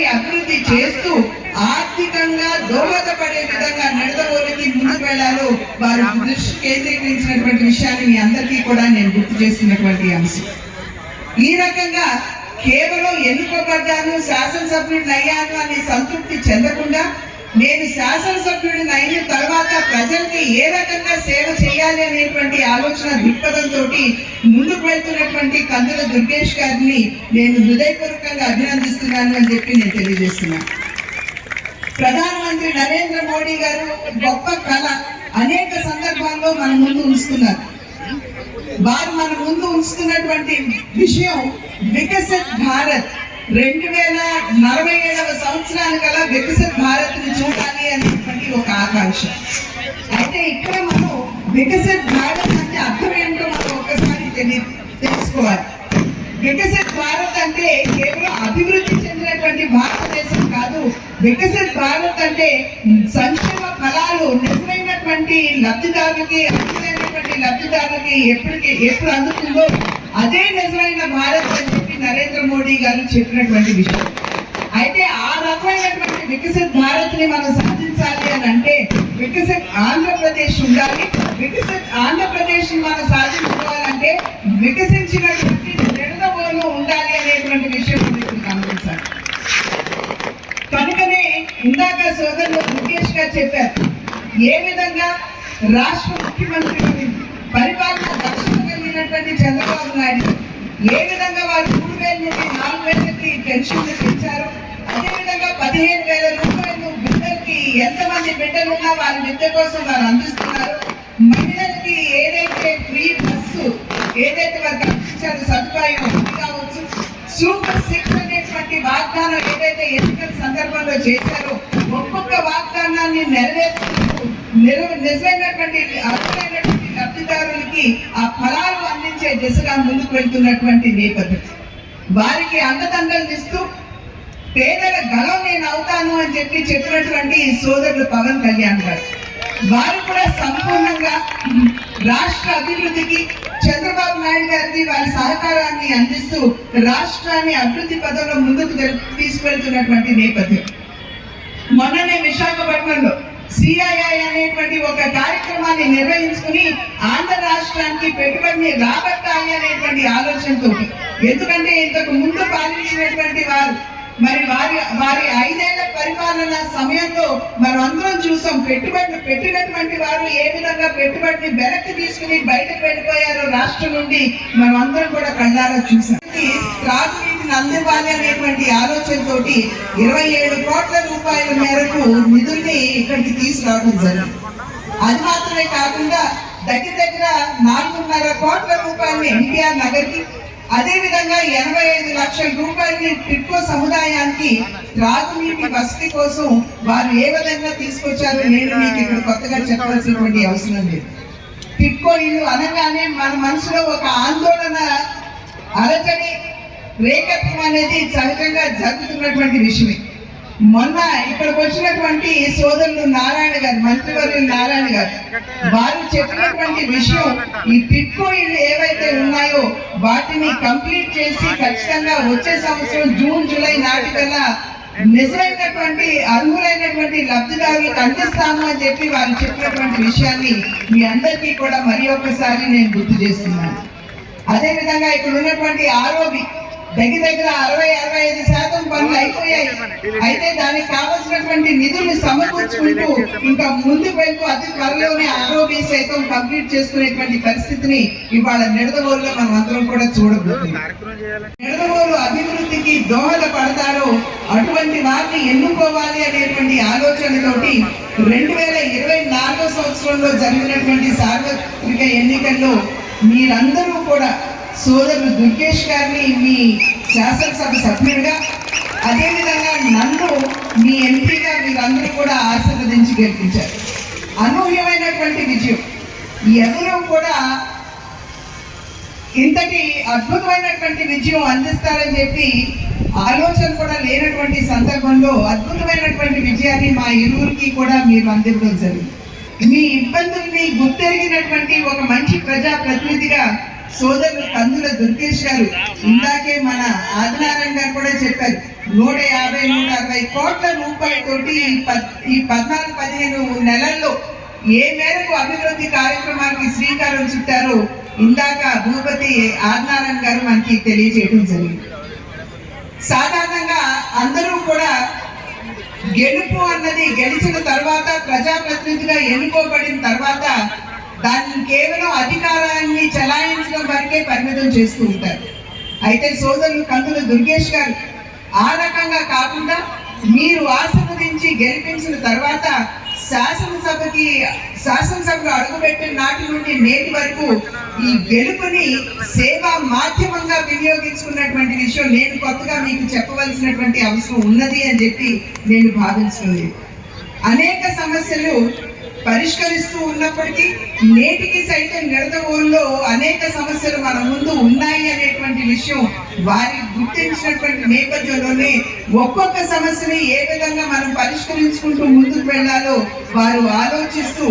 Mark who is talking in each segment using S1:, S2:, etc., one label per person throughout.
S1: రాష్ట్రాన్ని అభివృద్ధి చేస్తూ ఆర్థికంగా దోహదపడే విధంగా నడదవోలికి ముందుకు వెళ్ళాలో వారు దృష్టి కేంద్రీకరించినటువంటి విషయాన్ని మీ అందరికీ కూడా నేను గుర్తు చేసినటువంటి అంశం. ఈ రకంగా కేవలం ఎన్నుకోబడ్డాను శాసనసభ్యుడిని అయ్యాను అని సంతృప్తి చెందకుండా నేను శాసనసభ్యుడిని అయిన తర్వాత ప్రజలకి ఏ రకంగా సేవ చేయాలి అనేటువంటి ఆలోచన దృక్పథంతో ముందుకు వెళ్తున్నటువంటి కందుల దుర్గేష్ గారిని నేను హృదయపూర్వకంగా అభినందిస్తున్నాను అని చెప్పి నేను తెలియజేస్తున్నాను. ప్రధానమంత్రి నరేంద్ర మోడీ గారు గొప్ప కళ. అనేక సందర్భాల్లో మన ముందు ఉంచుతున్నారు. వారు మన ముందు ఉంచుతున్నటువంటి విషయం వికసిత్ భారత్. రెండు వేల నలభై ఏడవ సంవత్సరానికల్లా వికసిత భారత్ని చూడాలి అనేటువంటి ఒక ఆకాంక్ష. అయితే ఇక్కడ మనం వికసిత భారత్ అంటే అర్థం ఏంటో మనం ఒకసారి తెలి తెలుసుకోవాలి. వికసిత భారత్ అంటే కేవలం అభివృద్ధి చెందినటువంటి భారతదేశం కాదు. వికసిత భారత్ అంటే సంక్షేమ ఫలాలు నిజమైనటువంటి లబ్ధిదారులకి అర్హులైనటువంటి లబ్ధిదారులకి ఎప్పటికి ఎప్పుడు అందుతుందో అదే నిజమైన భారత్ అంటే నరేంద్ర మోడీ గారు చెప్పినటువంటి విషయం. అయితే ఆ రకమైనటువంటి వికసిత్ భారత్ని మనం సాధించాలి అని అంటే వికసిత్ ఆంధ్రప్రదేశ్ ఉండాలి. వికసిత్ ఆంధ్రప్రదేశ్ మనం సాధించుకోవాలంటే వికసించినటువంటి నిడదవోలు ఉండాలి అనేటువంటి విషయం గమనించాలి. కనుకనే ఇందాక సోదరులు ముఖేష్ గారు చెప్పారు ఏ విధంగా రాష్ట్ర ముఖ్యమంత్రి పరిపాలన దక్షత కలిగినటువంటి చంద్రబాబు నాయుడు ఏ విధంగా వారు మూడు నుండి నాలుగు వేలకి పెన్షన్లు పెంచారు అదేవిధంగా పదిహేను వేల రూపాయలు బిడ్డలకి ఎంతమంది బిడ్డలు ఉన్నా వారి విద్య కోసం వారు అందిస్తున్నారు. మహిళలకి ఏదైతే ఫ్రీ బస్సు ఏదైతే వారికి అందించారు సదుపాయం అది కావచ్చు సూపర్ సిక్స్ అనేటువంటి వాగ్దానం ఏదైతే ఎన్నికల సందర్భంలో చేశారో ఒక్కొక్క వాగ్దానాన్ని నెరవేర్చుకుంటూ నిర- నిజమైనటువంటి అర్హులైనటువంటి లబ్ధిదారులకి ఆ ఫలాలు అందించే దిశగా ముందుకు వెళ్తున్నటువంటి నేపథ్యం. వారికి అండదండలు ఇస్తూ పేదల గలం నేను అవుతాను అని చెప్పి చెప్పినటువంటి సోదరుడు పవన్ కళ్యాణ్ గారు. వారు కూడా సంపూర్ణంగా రాష్ట్ర అభివృద్ధికి చంద్రబాబు నాయుడు గారికి వారి సహకారాన్ని అందిస్తూ రాష్ట్రాన్ని అభివృద్ధి పదంలో ముందుకు తీసుకెళ్తున్నటువంటి నేపథ్యం. మొన్ననే విశాఖపట్నంలో సిఐఐ అనేటువంటి ఒక కార్యక్రమాన్ని నిర్వహించుకుని ఆంధ్ర రాష్ట్రానికి పెట్టుబడిని రాబట్టాలి అనేటువంటి ఆలోచనతో ఎందుకంటే ఇంతకు ముందు పాలించినటువంటి వారు మరి వారి వారి ఐదేళ్ళ పరిపాలన సమయంలో మనం అందరం చూసాం పెట్టుబడులు పెట్టినటువంటి వారు ఏ విధంగా పెట్టుబడిని వెనక్కి తీసుకుని బయటకు వెళ్ళిపోయారో రాష్ట్రం నుండి మనం అందరం కూడా కళ్ళారా చూసాం. త్రాగునీటిని అందివ్వాలి అనేటువంటి ఆలోచనతోటి ఇరవై ఏడు కోట్ల రూపాయల మేరకు నిధుల్ని ఇక్కడికి తీసుకురావడం జరిగింది. అది మాత్రమే కాకుండా దగ్గర దగ్గర నాలుగున్నర కోట్ల రూపాయలు ఎన్టీఆర్ నగర్కి అదే విధంగా ఎనభై ఐదు లక్షల రూపాయలని టిట్కో సముదాయానికి త్రాగునీటి వసతి కోసం వారు ఏ విధంగా తీసుకొచ్చారో నేను మీకు ఇక్కడ కొత్తగా చెప్పవలసినటువంటి అవసరం లేదు. టిట్కో ఇల్లు అనగానే మన మనసులో ఒక ఆందోళన అలజడి రేఖత్వం అనేది సహజంగా జరుగుతున్నటువంటి విషయమే. మొన్న ఇక్కడికి వచ్చినటువంటి సోదరులు నారాయణ గారు మంత్రివర్యులు నారాయణ గారు వారు చెప్పినటువంటి విషయం ఈ టిట్కో ఇళ్ళు ఏవైతే ఉన్నాయో వాటిని కంప్లీట్ చేసి ఖచ్చితంగా వచ్చే సంవత్సరం జూన్ జూలై నాటికల్లా నిజమైనటువంటి అర్హులైనటువంటి లబ్ధిదారులకు అందిస్తాము అని చెప్పి వారు చెప్పినటువంటి విషయాన్ని మీ అందరికీ కూడా మరి ఒక్కసారి నేను గుర్తు చేస్తున్నాను. అదేవిధంగా ఇక్కడ ఉన్నటువంటి ఆరోపి దగ్గర దగ్గర అరవై అరవై ఐదు శాతం పనులు అయిపోయాయి. అయితే దానికి కావాల్సినటువంటి నిధులు సమకూర్చుకుంటూ ఇంకా ముందుకు వెళ్తూ అతి త్వరలోనే ఆరోగ్య సైతం కంప్లీట్ చేసుకునేటువంటి పరిస్థితిని ఇవాళ నిడదవోలులో మనం అందరం కూడా చూడబోతున్నాం. నిడదవోలు అభివృద్ధికి దోహద పడతారో అటువంటి వారిని ఎన్నుకోవాలి అనేటువంటి ఆలోచనతోటి రెండు వేల ఇరవై నాలుగో సంవత్సరంలో జరిగినటువంటి సార్వత్రిక ఎన్నికల్లో మీరందరూ కూడా సోదరుడు దుర్గేష్ గారిని మీ శాసనసభ సభ్యుడిగా అదేవిధంగా నన్ను మీ ఎంపీగా మీరందరూ కూడా ఆశీర్వదించి గెలిపించారు. అనూహ్యమైనటువంటి విజయం. ఎవరూ కూడా ఇంతటి అద్భుతమైనటువంటి విజయం అందిస్తారని చెప్పి ఆలోచన కూడా లేనటువంటి సందర్భంలో అద్భుతమైనటువంటి విజయాన్ని మా ఇరువురికి కూడా మీరు అందివ్వడం జరిగింది. మీ ఇబ్బందుల్ని గుర్తెరిగినటువంటి ఒక మంచి ప్రజా ప్రతినిధిగా సోదరులు కందుల దుర్గేష్ గారు ఇందాకే మన ఆదినారాయణ గారు కూడా చెప్పారు నూట యాభై నూట అరవై కోట్ల రూపాయలతోటి ఈ ఈ పద్నాలుగు పదిహేను నెలల్లో ఏ మేరకు అభివృద్ధి కార్యక్రమానికి శ్రీకారం చుట్టారో ఇందాక భూపతి ఆదినారాయణ గారు మనకి తెలియజేయడం జరిగింది. సాధారణంగా అందరూ కూడా గెలుపు అన్నది గెలిచిన తర్వాత ప్రజాప్రతినిధిగా ఎన్నుకోబడిన తర్వాత దాన్ని కేవలం అధికారాన్ని చలాయించడం వరకే పరిమితం చేస్తూ ఉంటారు. అయితే సోదరులు కందుల దుర్గేష్ గారు ఆ రకంగా కాకుండా మీరు ఆశీర్వదించి గెలిపించిన తర్వాత శాసనసభకి శాసనసభలో అడుగుపెట్టిన నాటి నుండి నేటి వరకు ఈ గెలుపుని సేవా మాధ్యమంగా వినియోగించుకున్నటువంటి విషయం నేను కొత్తగా మీకు చెప్పవలసినటువంటి అవసరం ఉన్నది అని చెప్పి నేను భావిస్తున్నాను అనేక సమస్యలు పరిష్కరిస్తూ ఉన్నప్పటికీ నేటికి సైతం నిడదవోల్లో అనేక సమస్యలు మన ముందు ఉన్నాయి అనేటువంటి విషయం వారి గుర్తించినటువంటి నేపథ్యంలోనే ఒక్కొక్క సమస్యని ఏ విధంగా మనం పరిష్కరించుకుంటూ ముందుకు వెళ్ళాలో వారు ఆలోచిస్తూ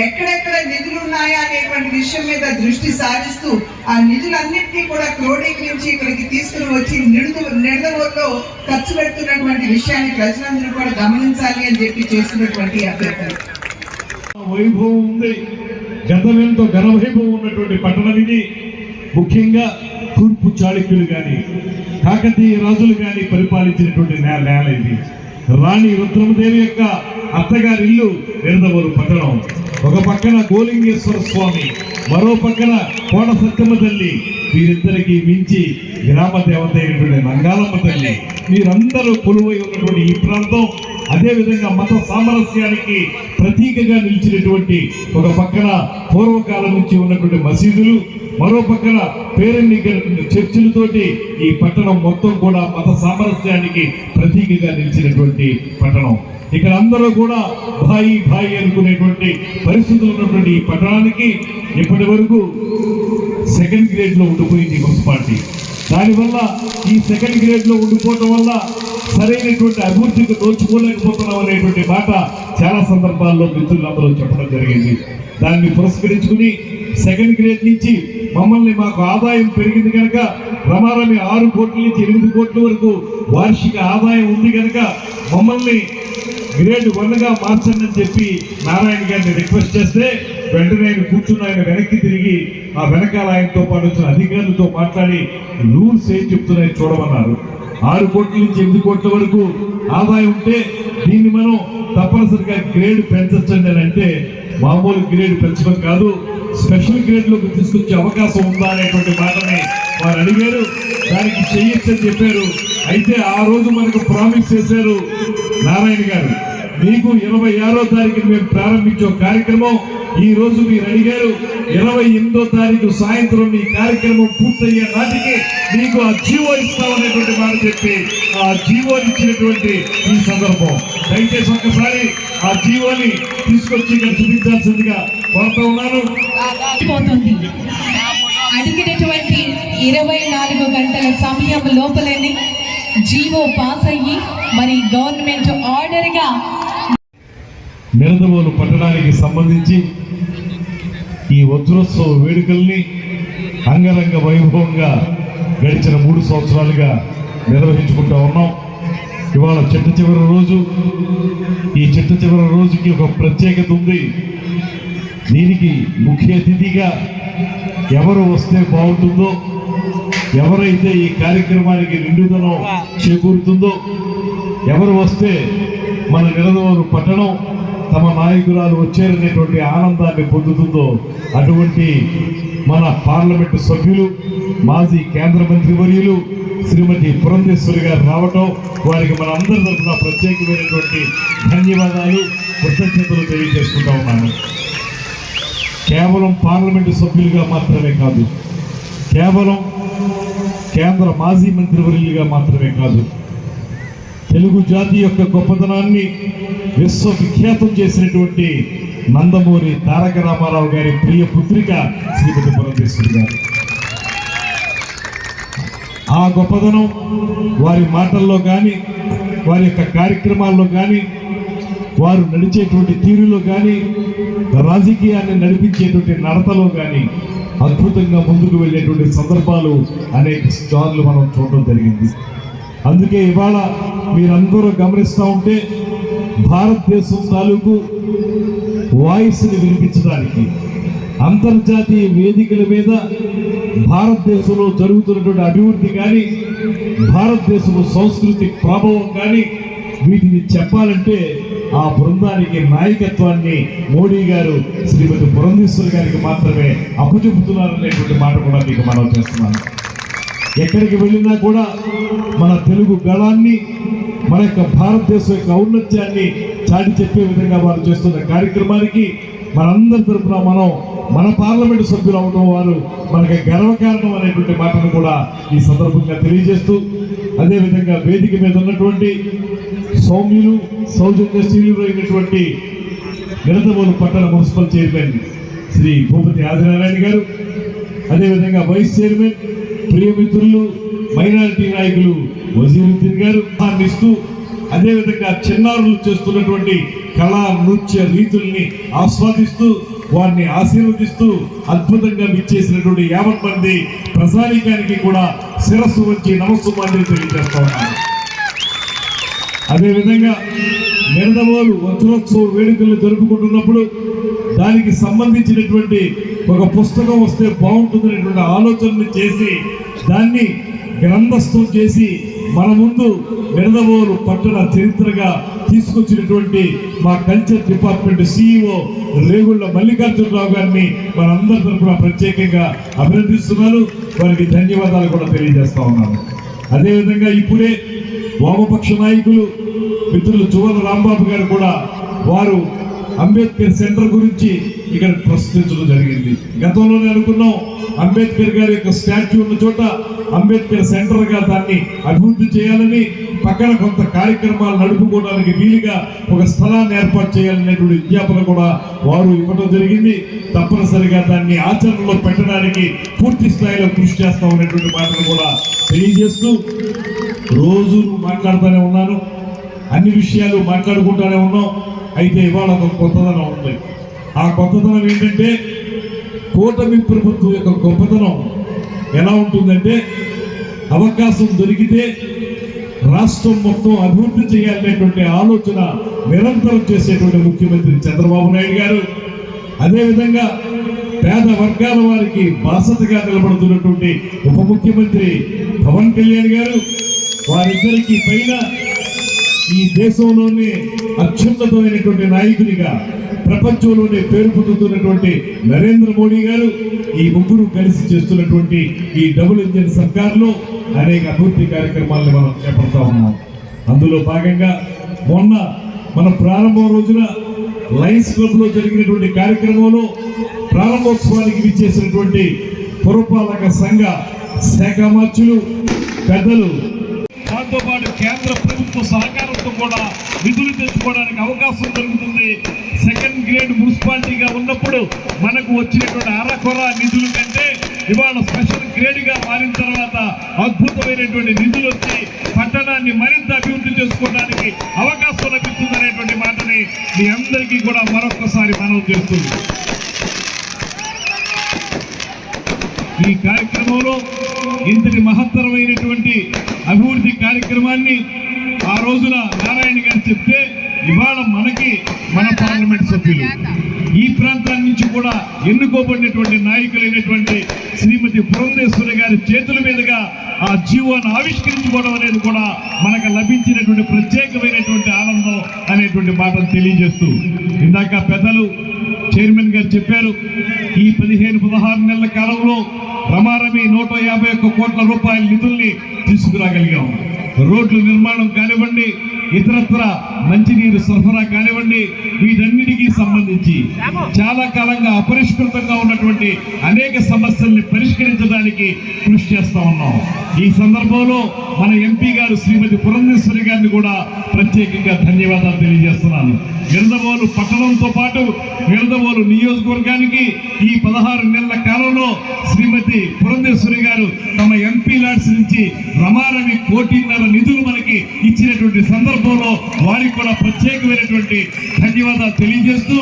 S1: ఎక్కడెక్కడ నిధులు ఉన్నాయా అనేటువంటి విషయం మీద దృష్టి సారిస్తూ ఆ నిధులన్నింటినీ కూడా క్రోడీకరించి ఇక్కడికి తీసుకుని వచ్చి నిడుదు నిడదవోల్లో ఖర్చు పెడుతున్నటువంటి విషయాన్ని ప్రజలందరూ కూడా గమనించాలి అని చెప్పి చేస్తున్నటువంటి అభ్యర్థన
S2: వైభవం ఉంది గతమెంతో ఘనవైభవం ఉన్నటువంటి పట్టణం ఇది ముఖ్యంగా తూర్పు చాళుక్యులు కానీ కాకతీయ రాజులు కానీ పరిపాలించినటువంటి నేల ఇది. రాణి రుద్రమదేవి యొక్క అత్తగారి ఇల్లు నిడదవోలు పట్టణం. ఒక పక్కన గోలింగేశ్వర స్వామి మరో పక్కన కోట సత్యమ్మ తల్లి. వీరిద్దరికీ మించి గ్రామ దేవత అయినటువంటి నంగాలమ్మ తల్లి. మీరందరూ కొలువై ఉన్నటువంటి ఈ ప్రాంతం అదేవిధంగా మత సామరస్యానికి ప్రతీకగా నిలిచినటువంటి ఒక పక్కన పూర్వకాలం నుంచి ఉన్నటువంటి మసీదులు మరో పక్కన పేరెన్నికటువంటి చర్చిలతోటి ఈ పట్టణం మొత్తం కూడా మత సామరస్యానికి ప్రతీకగా నిలిచినటువంటి పట్టణం. ఇక్కడ అందరూ కూడా భాయి భాయి అనుకునేటువంటి పరిస్థితులు ఉన్నటువంటి ఈ పట్టణానికి ఇప్పటి వరకు సెకండ్ గ్రేడ్లో ఉండిపోయింది మున్సిపాలిటీ. దానివల్ల ఈ సెకండ్ గ్రేడ్లో ఉండిపోవటం వల్ల సరైనటువంటి అభివృద్ధికి దోచుకోలేకపోతున్నాం అనేటువంటి మాట చాలా సందర్భాల్లో మిత్రులందరూ చెప్పడం జరిగింది. దాన్ని పురస్కరించుకుని సెకండ్ గ్రేడ్ నుంచి మమ్మల్ని మాకు ఆదాయం పెరిగింది కనుక రమారమి ఆరు కోట్ల నుంచి ఎనిమిది కోట్ల వరకు వార్షిక ఆదాయం ఉంది కనుక మమ్మల్ని గ్రేడ్ వన్గా మార్చండి అని చెప్పి నారాయణ గారిని రిక్వెస్ట్ చేస్తే వెంటనే ఆయన కూర్చుని ఆయన వెనక్కి తిరిగి ఆ వెనకాల ఆయనతో పాటు వచ్చిన అధికారులతో మాట్లాడి రూల్స్ ఏం చెప్తున్నాయో చూడమన్నారు. ఆరు కోట్ల నుంచి ఎనిమిది కోట్ల వరకు ఆదాయం ఉంటే దీన్ని మనం తప్పనిసరిగా గ్రేడ్ పెంచండి అని అంటే మామూలు గ్రేడ్ పెంచడం కాదు స్పెషల్ గ్రేడ్లోకి తీసుకొచ్చే అవకాశం ఉందా అనేటువంటి మాటని వారు అడిగారు. దానికి చెయ్యొచ్చని చెప్పారు. అయితే ఆ రోజు మనకు ప్రామిస్ చేశారు నారాయణ గారు. మీకు ఇరవై ఆరో తారీఖు మేము ప్రారంభించే కార్యక్రమం. ఈ రోజు మీరు అడిగారు ఇరవై ఎనిమిదో తారీఖు సాయంత్రం ఈ కార్యక్రమం పూర్తయ్యే నాటికి మీకు ఆ జీవో ఇస్తామనేటువంటి మాట చెప్పి ఆ జీవో ఇచ్చినటువంటి ఈ సందర్భం. దయచేసి ఒక్కసారి ఆ జీవోని తీసుకొచ్చి ఇక్కడ చూపించాల్సిందిగా కోరుతా ఉన్నాను.
S3: అడిగినటువంటి ఇరవై నాలుగు గంటల సమయం లోపలనే జీవో పాస్ అయ్యి మరి గవర్నమెంట్ ఆర్డర్గా
S2: నిడదవోలు పట్టణానికి సంబంధించి ఈ వజ్రోత్సవ వేడుకల్ని అంగరంగ వైభవంగా గడిచిన మూడు సంవత్సరాలుగా నిర్వహించుకుంటా ఉన్నాం. ఇవాళ చిట్ట చివరి రోజు. ఈ చిట్ట చివరి రోజుకి ఒక ప్రత్యేకత ఉంది. దీనికి ముఖ్య అతిథిగా ఎవరు వస్తే బాగుంటుందో ఎవరైతే ఈ కార్యక్రమానికి నిండుదనం చేకూరుతుందో ఎవరు వస్తే మన నిరదవారు పట్టణం తమ నాయకురాలు వచ్చారనేటువంటి ఆనందాన్ని పొందుతుందో అటువంటి మన పార్లమెంటు సభ్యులు మాజీ కేంద్ర మంత్రివర్యులు శ్రీమతి పురంధేశ్వరి గారు రావటం వారికి మన అందరి తరఫున ప్రత్యేకమైనటువంటి ధన్యవాదాలు కృతజ్ఞతలు తెలియజేసుకుంటా ఉన్నాను. కేవలం పార్లమెంటు సభ్యులుగా మాత్రమే కాదు కేవలం కేంద్ర మాజీ మంత్రివర్యులుగా మాత్రమే కాదు తెలుగు జాతి యొక్క గొప్పతనాన్ని విశ్వవిఖ్యాతం చేసినటువంటి నందమూరి తారక రామారావు గారి ప్రియ పుత్రిక శ్రీమతి పురంధేశ్వరి గారు. ఆ గొప్పదనం వారి మాటల్లో కానీ వారి యొక్క కార్యక్రమాల్లో కానీ వారు నడిచేటువంటి తీరులో కానీ రాజకీయాన్ని నడిపించేటువంటి నడతలో కానీ అద్భుతంగా ముందుకు వెళ్ళేటువంటి సందర్భాలు అనేక స్టార్లు మనం చూడడం జరిగింది. అందుకే ఇవాళ మీరందరూ గమనిస్తూ ఉంటే భారతదేశం తాలూకు వాయిస్ని వినిపించడానికి అంతర్జాతీయ వేదికల మీద భారతదేశంలో జరుగుతున్నటువంటి అభివృద్ధి కానీ భారతదేశంలో సంస్కృతి ప్రభావం కానీ వీటిని చెప్పాలంటే ఆ బృందానికి నాయకత్వాన్ని మోడీ గారు శ్రీమతి పురంధేశ్వరి గారికి మాత్రమే అప్పచెబుతున్నారనేటువంటి మాట కూడా మీకు మనం చేస్తున్నాను. ఎక్కడికి వెళ్ళినా కూడా మన తెలుగు గళాన్ని మన యొక్క భారతదేశం యొక్క ఔన్నత్యాన్ని చాటి చెప్పే విధంగా వారు చేస్తున్న కార్యక్రమానికి మనందరి తరపున మనం మన పార్లమెంటు సభ్యులు అవడం వారు మనకి గర్వకారణం అనేటువంటి మాటను కూడా ఈ సందర్భంగా తెలియజేస్తూ అదేవిధంగా వేదిక మీద ఉన్నటువంటి సౌమ్యులు సౌజన్యశీలు అయినటువంటి నిరతమూలు పట్టణ మున్సిపల్ చైర్మన్ శ్రీ భూపతి ఆదినారాయణ గారు అదేవిధంగా వైస్ చైర్మన్ ప్రియమిత్రులు మైనారిటీ నాయకులు వజీరుద్దీన్ గారు ఇస్తూ అదేవిధంగా చిన్నారులు చేస్తున్నటువంటి కళా నృత్య రీతుల్ని ఆస్వాదిస్తూ వారిని ఆశీర్వదిస్తూ అద్భుతంగా విచ్చేసినటువంటి యాభై మంది ప్రసానికానికి కూడా శిరస్సు వచ్చి నమస్సుమాన్ని తెలియజేస్తా ఉన్నారు అదేవిధంగా నిరదవోలు వజ్రోత్సవ వేడుకలు జరుపుకుంటున్నప్పుడు దానికి సంబంధించినటువంటి ఒక పుస్తకం వస్తే బాగుంటుందనేటువంటి ఆలోచనలు చేసి దాన్ని గ్రంథస్థం చేసి మన ముందు నిడదవోలు పట్టణ చరిత్రగా తీసుకొచ్చినటువంటి మా culture department CEO Regulla Mallikarjunarao గారిని మనందరి తరఫున ప్రత్యేకంగా అభినందిస్తున్నాను వారికి ధన్యవాదాలు కూడా తెలియజేస్తా ఉన్నాను. అదేవిధంగా ఇప్పుడే వామపక్ష నాయకులు మిత్రులు చువన రాంబాబు గారు కూడా వారు అంబేద్కర్ సెంటర్ గురించి ఇక్కడ ప్రస్తుతించడం జరిగింది. గతంలోనే అనుకున్నాం అంబేద్కర్ గారి యొక్క స్టాచ్యూ ఉన్న చోట అంబేద్కర్ సెంటర్గా దాన్ని అభివృద్ధి చేయాలని పక్కన కొంత కార్యక్రమాలు నడుపుకోవడానికి వీలుగా ఒక స్థలాన్ని ఏర్పాటు చేయాలనేటువంటి విజ్ఞాపన కూడా వారు ఇవ్వడం జరిగింది. తప్పనిసరిగా దాన్ని ఆచరణలో పెట్టడానికి పూర్తి స్థాయిలో కృషి చేస్తామనేటువంటి మాటను కూడా తెలియజేస్తూ రోజు మాట్లాడుతూనే ఉన్నాను. అన్ని విషయాలు మాట్లాడుకుంటూనే ఉన్నాం. అయితే ఇవాళ ఒక కొత్తదనం ఉంది. ఆ కొత్తదనం ఏంటంటే కూటమి ప్రభుత్వం యొక్క గొప్పతనం ఎలా ఉంటుందంటే అవకాశం దొరికితే రాష్ట్రం మొత్తం అభివృద్ధి చేయాలనేటువంటి ఆలోచన నిరంతరం చేసేటువంటి ముఖ్యమంత్రి చంద్రబాబు నాయుడు గారు. అదేవిధంగా పేద వర్గాల వారికి బాసతగా నిలబడుతున్నటువంటి ఉప ముఖ్యమంత్రి పవన్ కళ్యాణ్ గారు. వారిద్దరికి పైన ఈ దేశంలోనే అత్యున్నతమైనటువంటి నాయకునిగా ప్రపంచంలోనే పేరు పొందుతున్నటువంటి నరేంద్ర మోడీ గారు ఈ ముగ్గురు కలిసి చేస్తున్నటువంటి ఈ డబుల్ ఇంజిన్ సర్కార్లో అనేక అభివృద్ధి కార్యక్రమాలను మనం చేపడతా ఉన్నాం. అందులో భాగంగా మొన్న మన ప్రారంభం రోజున లయన్స్ క్లబ్లో జరిగినటువంటి కార్యక్రమంలో ప్రారంభోత్సవానికి విచ్చేసినటువంటి పురపాలక సంఘ శాఖ మార్చులు పెద్దలు దాంతో పాటు కేంద్ర ప్రభుత్వ సహకారంతో కూడా నిధులు తెచ్చుకోవడానికి అవకాశం దొరుకుతుంది. సెకండ్ గ్రేడ్ మున్సిపాలిటీగా ఉన్నప్పుడు మనకు వచ్చినటువంటి అరకొర నిధుల కంటే ఇవాళ స్పెషల్ గ్రేడ్గా మారిన తర్వాత అద్భుతమైనటువంటి నిధులు వచ్చి పట్టణాన్ని మరింత అభివృద్ధి చేసుకోవడానికి అవకాశం లభిస్తుంది మాటని మీ అందరికీ కూడా మరొకసారి మనవి చేస్తుంది. ఈ కార్యక్రమంలో ఇంతటి మహత్తరమైనటువంటి అభివృద్ధి కార్యక్రమాన్ని ఆ రోజున నారాయణ గారు చెప్తే ఇవాళ మనకి మన పార్లమెంట్ సభ్యులు. ఈ ప్రాంతాల నుంచి కూడా ఎన్నుకోబడినటువంటి నాయకులైనటువంటి శ్రీమతి పురంధేశ్వరి గారి చేతుల మీదుగా ఆ జీవోను ఆవిష్కరించుకోవడం అనేది కూడా మనకు లభించినటువంటి ప్రత్యేకమైనటువంటి ఆనందం అనేటువంటి మాటను తెలియజేస్తూ ఇందాక పెద్దలు చైర్మన్ గారు చెప్పారు ఈ పదిహేను పదహారు నెలల కాలంలో రమారమి నూట యాభై ఒక్క కోట్ల రూపాయల నిధుల్ని తీసుకురాగలిగాం. రోడ్ల నిర్మాణం కానివ్వండి ఇతరత్ర మంచినీరు సరఫరా కానివ్వండి వీటన్నిటికీ సంబంధించి చాలా కాలంగా అపరిష్కృతంగా ఉన్నటువంటి అనేక సమస్యల్ని పరిష్కరించడానికి కృషి చేస్తా ఉన్నాం. ఈ సందర్భంలో మన ఎంపీ గారు శ్రీమతి పురంధేశ్వరి గారిని కూడా ప్రత్యేకంగా ధన్యవాదాలు తెలియజేస్తున్నాను. నిరదవోలు పట్టణంతో పాటు నిరదవోలు నియోజకవర్గానికి ఈ పదహారు నెలల కాలంలో శ్రీమతి పురంధేశ్వరి గారు తమ ఎంపీ లాడ్స్ నుంచి రమారవి కోటిన్నర నిధులు మనకి ఇచ్చినటువంటి సందర్భంలో వారికి కూడా ప్రత్యేకమైనటువంటి ధన్యవాదాలు తెలియజేస్తూ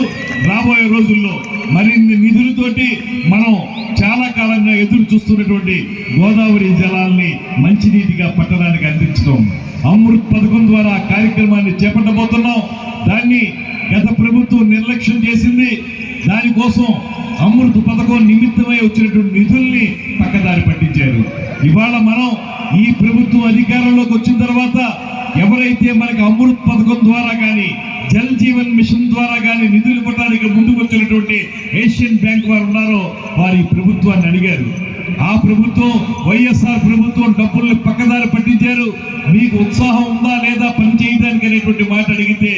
S2: రాబోయే రోజుల్లో మరిన్ని నిధులతోటి మనం చాలా కాలంగా ఎదురు చూస్తున్నటువంటి గోదావరి జలాల్ని మంచినీటిగా పట్టడానికి అందించడం. అమృత్ పథకం ద్వారా కార్యక్రమాన్ని చేపట్టబోతున్నాం. దాన్ని గత ప్రభుత్వం నిర్లక్ష్యం చేసింది. దానికోసం అమృత్ పథకం నిమిత్తమై వచ్చినటువంటి నిధుల్ని పక్కదారి పట్టించారు. ఇవాళ మనం ఈ ప్రభుత్వం అధికారంలోకి వచ్చిన తర్వాత ఎవరైతే మనకి అమృత్ పథకం ద్వారా కానీ జల్ జీవన్ మిషన్ ద్వారా కానీ నిధులు ఇవ్వడానికి ముందుకు వచ్చినటువంటి ఏషియన్ బ్యాంక్ వారు ఉన్నారో వారి ప్రభుత్వాన్ని అడిగారు. ఆ ప్రభుత్వం వైఎస్ఆర్ ప్రభుత్వం డబ్బుల్ని పక్కదారి పట్టించారు. మీకు ఉత్సాహం ఉందా లేదా పని చేయడానికి అనేటువంటి మాట అడిగితే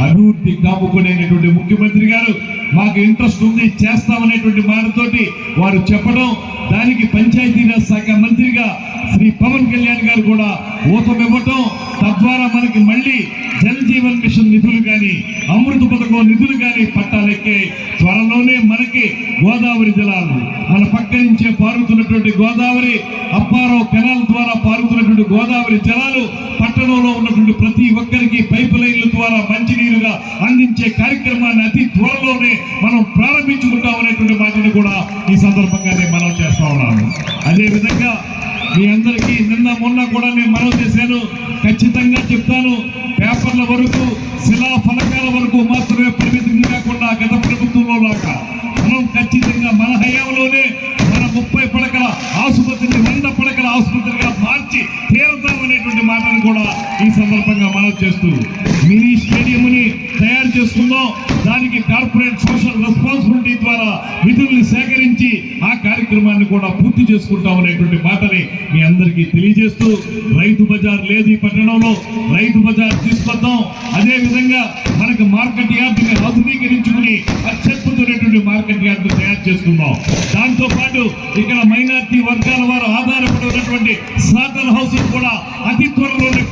S2: అభివృద్ధి కాపుకునేటువంటి ముఖ్యమంత్రి గారు మాకు ఇంట్రెస్ట్ ఉంది చేస్తామనేటువంటి మాటతోటి వారు చెప్పడం దానికి పంచాయతీరాజ్ శాఖ మంత్రిగా శ్రీ పవన్ కళ్యాణ్ గారు కూడా ఊతం ఇవ్వటం తద్వారా మనకి మళ్ళీ జల్ జీవన్ మిషన్ నిధులు కానీ అమృత పథకం నిధులు కానీ పట్టాలెక్కే త్వరలోనే మనకి గోదావరి జలాలు. మన పక్క నుంచే పారుతున్నటువంటి గోదావరి అప్పారో కెనాల్ ద్వారా పారుతున్నటువంటి గోదావరి జలాలు పట్టణంలో ఉన్నటువంటి ప్రతి ఒక్కరికి పైప్ లైన్ల ద్వారా మంచినీరుగా అందించే కార్యక్రమాన్ని అతి త్వరలోనే మనం ప్రారంభించుకుంటాం అనేటువంటి మాటను కూడా ఈ సందర్భంగా నేను మనం చేస్తా ఉన్నాము అదే విధంగా మీ అందరికీ నిన్న మొన్న కూడా నేను మనవి చేశాను. ఖచ్చితంగా చెప్తాను పేపర్ల వరకు శిలా ఫలకాల వరకు మాత్రమే పరిమితం కాకుండా గత ప్రభుత్వంలో లాగా మనం ఖచ్చితంగా మన హయాంలోనే మన ముప్పై పడకల ఆసుపత్రిని వంద పడకల ఆసుపత్రిగా మార్చి తీరుతామనేటువంటి మాటను కూడా ఈ సందర్భంగా మనం చేస్తూ మినీ స్టేడియంని తయారు చేసుకుందాం దానికి కార్పొరేట్ సోషల్ రెస్పాన్సిబిలిటీ ద్వారా నిధుల్ని సేకరించి ఆ కార్యక్రమాన్ని కూడా పూర్తి చేసుకుంటాం అనేటువంటి మాటని మీ అందరికీ తెలియజేస్తూ రైతు బజార్ లేదు ఈ పట్టణంలో. రైతు బజార్ తీసుకొద్దాం. అదేవిధంగా మనకు మార్కెట్ యార్డ్ని ఆధునీకరించుకుని అత్యద్భుతమైనటువంటి మార్కెట్ యార్డ్ని తయారు చేసుకుందాం దాంతో పాటు ఇక్కడ మైనార్టీ వర్గాల వారు ఆధారపడి ఉన్నటువంటి స్లాటర్ హౌస్ కూడా అతి త్వరలోనే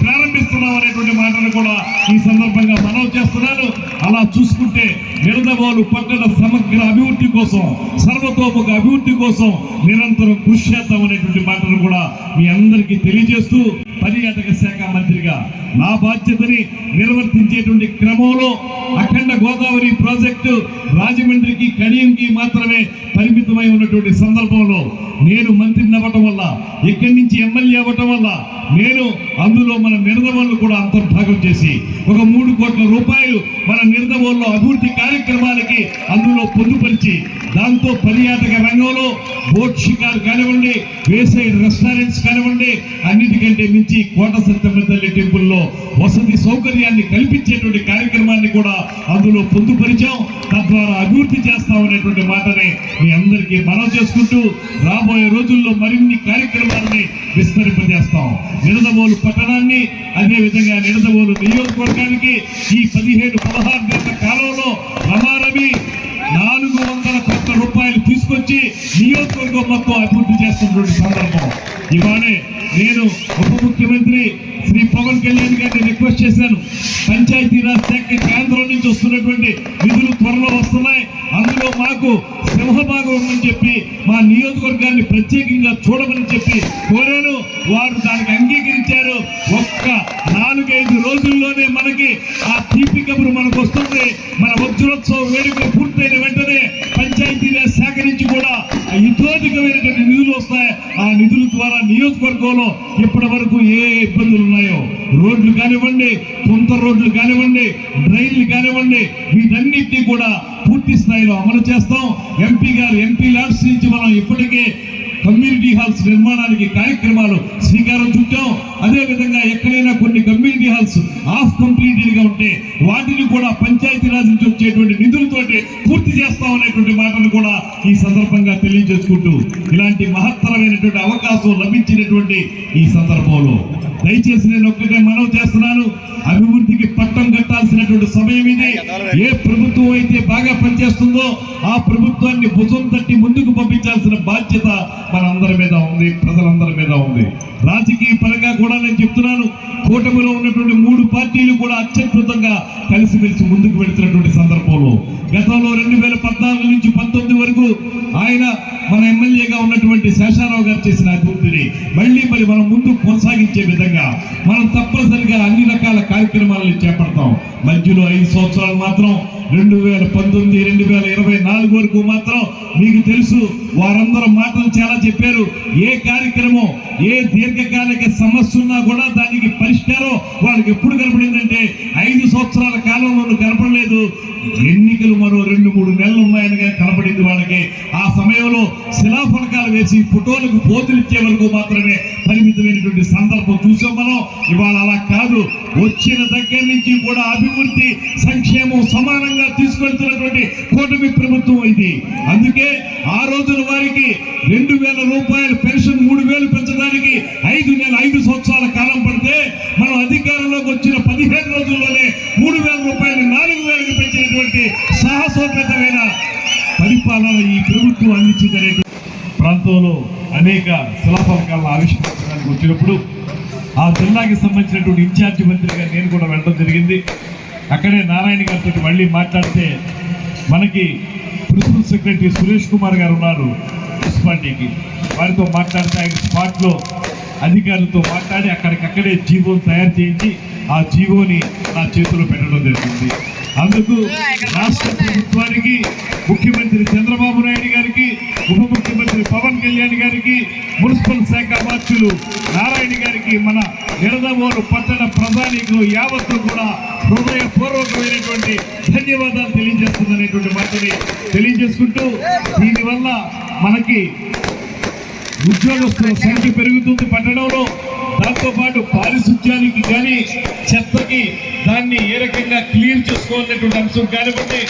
S2: అనేటువంటి మాటను కూడా ఈ సందర్భంగా మనవి చేస్తున్నాను. అలా చూసుకుంటే నిరదవాలు పట్టణ సమగ్ర అభివృద్ధి కోసం సర్వతోముఖ అభివృద్ధి కోసం నిరంతరం కృషి చేద్దాం అనేటువంటి మాటను కూడా మీ అందరికీ తెలియజేస్తూ పర్యాటక శాఖ మంత్రిగా నా బాధ్యతని నిర్వర్తించేటువంటి క్రమంలో అఖండ గోదావరి ప్రాజెక్టు రాజమండ్రికి కడియంకి మాత్రమే పరిమితమై ఉన్నటువంటి సందర్భంలో నేను మంత్రిని అవ్వటం వల్ల ఇక్కడి నుంచి ఎమ్మెల్యే అవ్వటం వల్ల నేను అందులో మన నిరదవోళ్ళు కూడా అంతర్భాగం చేసి ఒక మూడు కోట్ల రూపాయలు మన నిరదవోళ్ళలో అభివృద్ధి కార్యక్రమాలకి అందులో పొందుపరిచి దాంతో పర్యాటక రంగంలో బోట్ షికారు కానివ్వండి వేసైడ్ రెస్టారెంట్స్ కానివ్వండి అన్నిటికంటే మించి కోట సత్యమ్మ తల్లి టెంపుల్లో వసతి సౌకర్యాన్ని కల్పించేటువంటి కార్యక్రమాన్ని కూడా అందులో పొందుపరిచాం. తద్వారా అభివృద్ధి చేస్తామనేటువంటి మాటని మీ అందరికీ మనం చేసుకుంటూ రాబోయే రోజుల్లో మరిన్ని కార్యక్రమాలని విస్తరింపజేస్తాం. నిడదవోలు పట్టణాన్ని అదే విధంగా నిడదవోలు నియోజకవర్గానికి ఈ పదిహేడు పదహారు గంటల కాలంలో రమారవి నాలుగు వందల కోట్ల రూపాయలు తీసుకొచ్చి నియోజకవర్గం మొత్తం అభివృద్ధి చేస్తున్నటువంటి సందర్భం. ఇవాళే నేను ఉప ముఖ్యమంత్రి శ్రీ పవన్ కళ్యాణ్ గారిని రిక్వెస్ట్ చేశాను. పంచాయతీరాజ్ శాఖ కేంద్రం నుంచి వస్తున్నటువంటి నిధులు త్వరలో వస్తున్నాయి. అందులో మాకు సింహభాగం అని చెప్పి మా నియోజకవర్గాన్ని ప్రత్యేకంగా చూడమని చెప్పి కోరాను. వారు దానికి అంగీకరించారు. ఒక్క నాలుగైదు రోజుల్లోనే మనకి ఆ తీపి కబురు మనకు వస్తుంది. మన వజ్రోత్సవ వేడుకలు పూర్తయిన వెంటనే పంచాయతీరాజ్ శాఖ నుంచి కూడా ఇతోధికమైనటువంటి నిధులు వస్తాయి. ఆ నిధుల ద్వారా నియోజకవర్గంలో ఇప్పటి వరకు ఏ ఏ ఇబ్బందులు ఉన్నాయో రోడ్లు కానివ్వండి కొంత రోడ్లు కానివ్వండి డ్రైన్లు కానివ్వండి వీటన్నిటినీ కూడా పూర్తి స్థాయిలో అమలు చేస్తాం. ఎంపీ గారు ఎంపీ ల్యాబ్స్ నుంచి మనం ఇప్పటికే కమ్యూనిటీ హాల్స్ నిర్మాణానికి కార్యక్రమాలు శ్రీకారం చుట్టాం. అదే విధంగా ఎక్కడైనా కొన్ని కమ్యూనిటీ హాల్స్ ఆఫ్ కంప్లీటెడ్గా ఉంటే వాటిని కూడా పంచాయతీరాజ్ నుంచి వచ్చేటువంటి నిధులతోటి పూర్తి చేస్తాం అనేటువంటి మాటను కూడా ఈ సందర్భంగా తెలియజేసుకుంటూ ఇలాంటి మహత్తరమైనటువంటి అవకాశం లభించినటువంటి ఈ సందర్భంలో. దయచేసి నేను ఒక్కటే మనవి చేస్తున్నాను. అభివృద్ధికి పట్టం కట్టాల్సినటువంటి సమయం ఇది. ఏ ఏదైతే బాగా పనిచేస్తుందో ఆ ప్రభుత్వాన్ని భుజం తట్టి ముందుకు పంపించాల్సిన బాధ్యత మనందరి మీద ఉంది ప్రజలందరి మీద ఉంది. రాజకీయ పరంగా కూడా నేను చెప్తున్నాను కూటమిలో ఉన్నటువంటి మూడు పార్టీలు కూడా అత్యద్భుతంగా కలిసిమెలిసి ముందుకు వెళుతున్నటువంటి సందర్భంలో. గతంలో రెండు వేల పద్నాలుగు నుంచి పంతొమ్మిది వరకు ఆయన మన ఎమ్మెల్యేగా ఉన్నటువంటి శేషారావు గారు చేసిన అభివృద్ధిని మళ్ళీ మరి మనం ముందు కొనసాగించే విధంగా మనం తప్పనిసరిగా అన్ని రకాల కార్యక్రమాలను చేపడతాం. మధ్యలో ఐదు సంవత్సరాలు మాత్రం రెండు వేల పంతొమ్మిది రెండు వేల ఇరవై నాలుగు వరకు మాత్రం మీకు తెలుసు వారందరూ మాటలు చాలా చెప్పారు. ఏ కార్యక్రమం ఏ దీర్ఘకాలిక సమస్య ఉన్నా కూడా దానికి పరిష్కారం వాళ్ళకి ఎప్పుడు కనపడిందంటే ఐదు సంవత్సరాల కాలంలో కనపడలేదు. ఎన్నికలు మరో రెండు మూడు నెలలు ఉన్నాయని కనపడింది వాళ్ళకి. ఆ సమయంలో శిలాఫలకాలు వేసి ఫోటోలకు పోతులు ఇచ్చే వరకు మాత్రమే పరిమితమైనటువంటి సందర్భం చూసాం మనం. ఇవాళ అలా కాదు. వచ్చిన దగ్గర నుంచి కూడా అభివృద్ధి సంక్షేమం సమానంగా పెడుతున్నటువంటి కూటమి ప్రభుత్వం ఇది. అందుకే ఆ రోజున వారికి రెండు వేల రూపాయల పెన్షన్ మూడు వేలు పెంచడానికి ఐదు నెల ఐదు సంవత్సరాల కాలం పడితే మనం అధికారంలోకి వచ్చిన పదిహేను రోజుల్లోనే మూడు వేల రూపాయలు నాలుగు వేలకు పెంచినటువంటి సాహసోపేతమైన పరిపాలన ఈ ప్రభుత్వం అందించిందనే ప్రాంతంలో అనేక శిలాఫలకాలను ఆవిష్కరించడానికి వచ్చినప్పుడు ఆ జిల్లాకి సంబంధించినటువంటి ఇన్ఛార్జి మంత్రిగా నేను కూడా వెళ్ళడం జరిగింది. అక్కడే నారాయణ గారితో మళ్ళీ మాట్లాడితే మనకి ప్రిన్సిపల్ సెక్రటరీ సురేష్ కుమార్ గారు ఉన్నారు మున్సిపాలిటీకి వారితో మాట్లాడితే ఆయన స్పాట్లో అధికారులతో మాట్లాడి అక్కడికక్కడే జీవోని తయారు చేయించి ఆ జీవోని నా చేతిలో పెట్టడం జరిగింది. అందుకు రాష్ట్ర ప్రభుత్వానికి ముఖ్యమంత్రి చంద్రబాబు నాయుడు గారికి ఉప పవన్ కళ్యాణ్ గారికి మున్సిపల్ శాఖ మార్చులు నారాయణ గారికి మన నిడదవోలు పట్టణ ప్రధానికులు యావత్తు కూడా హృదయపూర్వకమైనటువంటి ధన్యవాదాలు తెలియజేస్తుందనేటువంటి మాటని తెలియజేసుకుంటూ దీనివల్ల మనకి ఉద్యోగస్తుల సంఖ్య పెరుగుతుంది పట్టణంలో. దాంతోపాటు పారిశుధ్యానికి కానీ చెత్తకి దాన్ని ఏ రకంగా క్లియర్ చేసుకోవాలనేటువంటి అంశం కానివ్వండి.